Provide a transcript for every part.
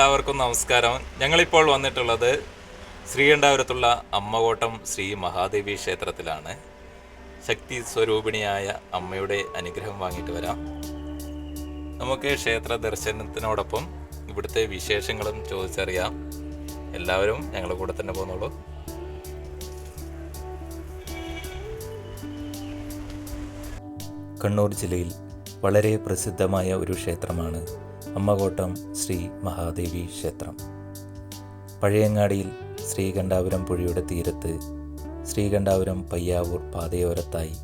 എല്ലാവർക്കും നമസ്കാരം. ഞങ്ങളിപ്പോൾ വന്നിട്ടുള്ളത് ശ്രീകണ്ഠാപുരത്തുള്ള അമ്മകോട്ടം ശ്രീ മഹാദേവി ക്ഷേത്രത്തിലാണ്. ശക്തി സ്വരൂപിണിയായ അമ്മയുടെ അനുഗ്രഹം വാങ്ങിയിട്ട് വരാം. നമുക്ക് ക്ഷേത്ര ദർശനത്തിനോടൊപ്പം ഇവിടുത്തെ വിശേഷങ്ങളും ചോദിച്ചറിയാം. എല്ലാവരും ഞങ്ങളുടെ കൂടെ തന്നെ പോന്നോളൂ. കണ്ണൂർ ജില്ലയിൽ വളരെ പ്രസിദ്ധമായ ഒരു ക്ഷേത്രമാണ് അമ്മകോട്ടം ശ്രീ മഹാദേവി ക്ഷേത്രം. പഴയങ്ങാടിയിൽ ശ്രീകണ്ഠാപുരം പുഴയുടെ തീരത്ത് ശ്രീകണ്ഠാപുരം പയ്യാവൂർ പാതയോരത്തായി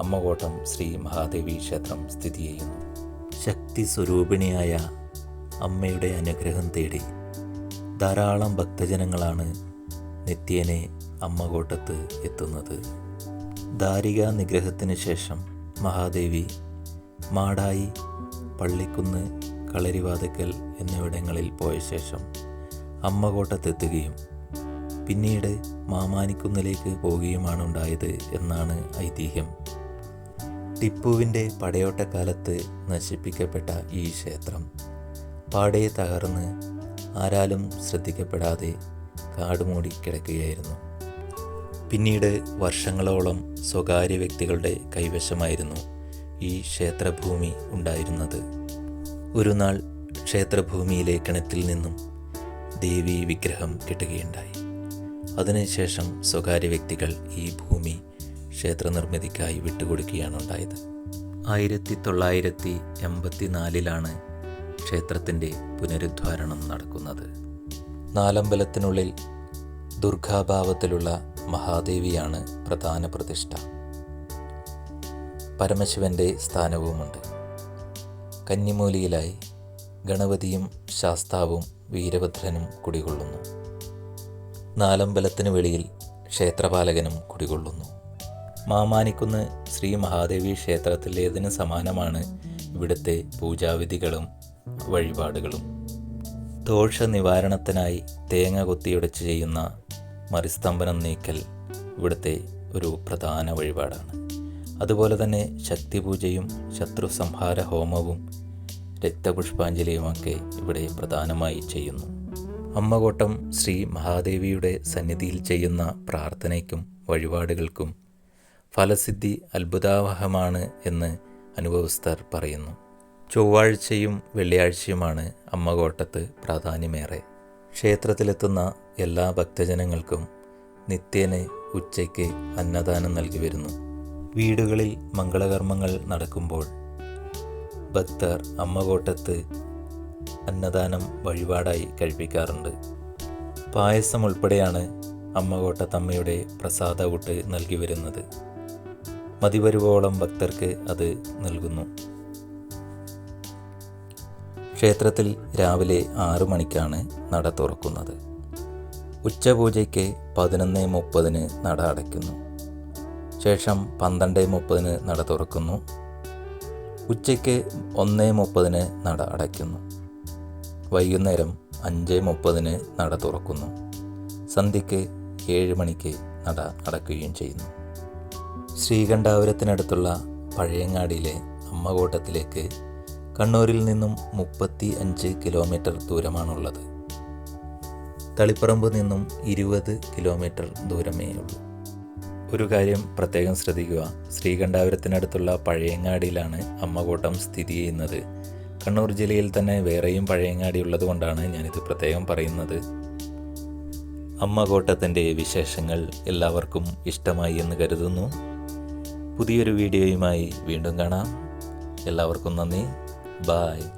അമ്മകോട്ടം ശ്രീ മഹാദേവി ക്ഷേത്രം സ്ഥിതി ചെയ്യുന്നു. ശക്തി സ്വരൂപിണിയായ അമ്മയുടെ അനുഗ്രഹം തേടി ധാരാളം ഭക്തജനങ്ങളാണ് നിത്യേനെ അമ്മകോട്ടത്ത് എത്തുന്നത്. ദാരിക നിഗ്രഹത്തിന് ശേഷം മഹാദേവി മാടായി പള്ളിക്കുന്ന് കളരിവാതക്കൽ എന്നിവിടങ്ങളിൽ പോയ ശേഷം അമ്മകോട്ടത്തെത്തുകയും പിന്നീട് മാമാനിക്കുന്നിലേക്ക് പോവുകയുമാണ് ഉണ്ടായത് എന്നാണ് ഐതിഹ്യം. ടിപ്പുവിന്റെ പടയോട്ടക്കാലത്ത് നശിപ്പിക്കപ്പെട്ട ഈ ക്ഷേത്രം പാടെ തകർന്ന് ആരാലും ശ്രദ്ധിക്കപ്പെടാതെ കാടുമൂടി കിടക്കുകയായിരുന്നു. പിന്നീട് വർഷങ്ങളോളം സ്വകാര്യ വ്യക്തികളുടെ കൈവശമായിരുന്നു ഈ ക്ഷേത്രഭൂമി ഉണ്ടായിരുന്നത്. ഒരു നാൾ ക്ഷേത്രഭൂമിയിലെ കിണറ്റിൽ നിന്നും ദേവി വിഗ്രഹം കിട്ടുകയുണ്ടായി. അതിനുശേഷം സ്വകാര്യ വ്യക്തികൾ ഈ ഭൂമി ക്ഷേത്ര നിർമ്മിതിക്കായി വിട്ടുകൊടുക്കുകയാണ് ഉണ്ടായത്. ആയിരത്തി തൊള്ളായിരത്തി എൺപത്തിനാലിലാണ് ക്ഷേത്രത്തിന്റെ പുനരുദ്ധാരണം നടക്കുന്നത്. നാലമ്പലത്തിനുള്ളിൽ ദുർഗാഭാവത്തിലുള്ള മഹാദേവിയാണ് പ്രധാന പ്രതിഷ്ഠ. പരമശിവന്റെ സ്ഥാനവുമുണ്ട്. കന്നിമൂലിയിലായി ഗണപതിയും ശാസ്താവും വീരഭദ്രനും കുടികൊള്ളുന്നു. നാലമ്പലത്തിന് വെളിയിൽ ക്ഷേത്രപാലകനും കുടികൊള്ളുന്നു. മാമാനിക്കുന്ന് ശ്രീ മഹാദേവി ക്ഷേത്രത്തിലേതിന് സമാനമാണ് ഇവിടുത്തെ പൂജാവിധികളും വഴിപാടുകളും. ദോഷ നിവാരണത്തിനായി തേങ്ങ കൊത്തിയുടച്ച് ചെയ്യുന്ന മറിസ്തംഭനം നീക്കൽ ഇവിടുത്തെ ഒരു പ്രധാന വഴിപാടാണ്. അതുപോലെ തന്നെ ശക്തിപൂജയും ശത്രു സംഹാര ഹോമവും രക്തപുഷ്പാഞ്ജലിയുമൊക്കെ ഇവിടെ പ്രധാനമായി ചെയ്യുന്നു. അമ്മകോട്ടം ശ്രീ മഹാദേവിയുടെ സന്നിധിയിൽ ചെയ്യുന്ന പ്രാർത്ഥനയ്ക്കും വഴിപാടുകൾക്കും ഫലസിദ്ധി അത്ഭുതാവഹമാണ് എന്ന് അനുഭവസ്ഥർ പറയുന്നു. ചൊവ്വാഴ്ചയും വെള്ളിയാഴ്ചയുമാണ് അമ്മകോട്ടത്ത് പ്രാധാന്യമേറെ. ക്ഷേത്രത്തിലെത്തുന്ന എല്ലാ ഭക്തജനങ്ങൾക്കും നിത്യേന ഉച്ചയ്ക്ക് അന്നദാനം നൽകി വരുന്നു. വീടുകളിൽ മംഗളകർമ്മങ്ങൾ നടക്കുമ്പോൾ ഭക്തർ അമ്മകോട്ടത്ത് അന്നദാനം വഴിപാടായി കഴിപ്പിക്കാറുണ്ട്. പായസം ഉൾപ്പെടെയാണ് അമ്മകോട്ടത്തമ്മയുടെ പ്രസാദ ഊട്ട് നൽകി വരുന്നത്. മതിവരുവോളം ഭക്തർക്ക് അത് നൽകുന്നു. ക്ഷേത്രത്തിൽ രാവിലെ ആറു മണിക്കാണ് നട തുറക്കുന്നത്. ഉച്ചപൂജയ്ക്ക് പതിനൊന്ന് മുപ്പതിന് നട അടയ്ക്കുന്നു. ശേഷം പന്ത്രണ്ട് മുപ്പതിന് നട തുറക്കുന്നു. ഉച്ചയ്ക്ക് ഒന്ന് മുപ്പതിന് നട അടയ്ക്കുന്നു. വൈകുന്നേരം അഞ്ച് മുപ്പതിന് നട തുറക്കുന്നു. സന്ധ്യയ്ക്ക് ഏഴ് മണിക്ക് നട അടക്കുകയും ചെയ്യുന്നു. ശ്രീകണ്ഠാപുരത്തിനടുത്തുള്ള പഴയങ്ങാടിയിലെ അമ്മകോട്ടത്തിലേക്ക് കണ്ണൂരിൽ നിന്നും മുപ്പത്തി അഞ്ച് കിലോമീറ്റർ ദൂരമാണുള്ളത്. തളിപ്പറമ്പ് നിന്നും ഇരുപത് കിലോമീറ്റർ ദൂരമേ ഉള്ളൂ ഒരു കാര്യം പ്രത്യേകം ശ്രദ്ധിക്കുക. ശ്രീകണ്ഠാപുരത്തിനടുത്തുള്ള പഴയങ്ങാടിയിലാണ് അമ്മകോട്ടം സ്ഥിതി ചെയ്യുന്നത്. കണ്ണൂർ ജില്ലയിൽ തന്നെ വേറെയും പഴയങ്ങാടി ഉള്ളതുകൊണ്ടാണ് ഞാനിത് പ്രത്യേകം പറയുന്നത്. അമ്മകോട്ടത്തിന്റെ വിശേഷങ്ങൾ എല്ലാവർക്കും ഇഷ്ടമായി എന്ന് കരുതുന്നു. പുതിയൊരു വീഡിയോയുമായി വീണ്ടും കാണാം. എല്ലാവർക്കും നന്ദി. ബായ്.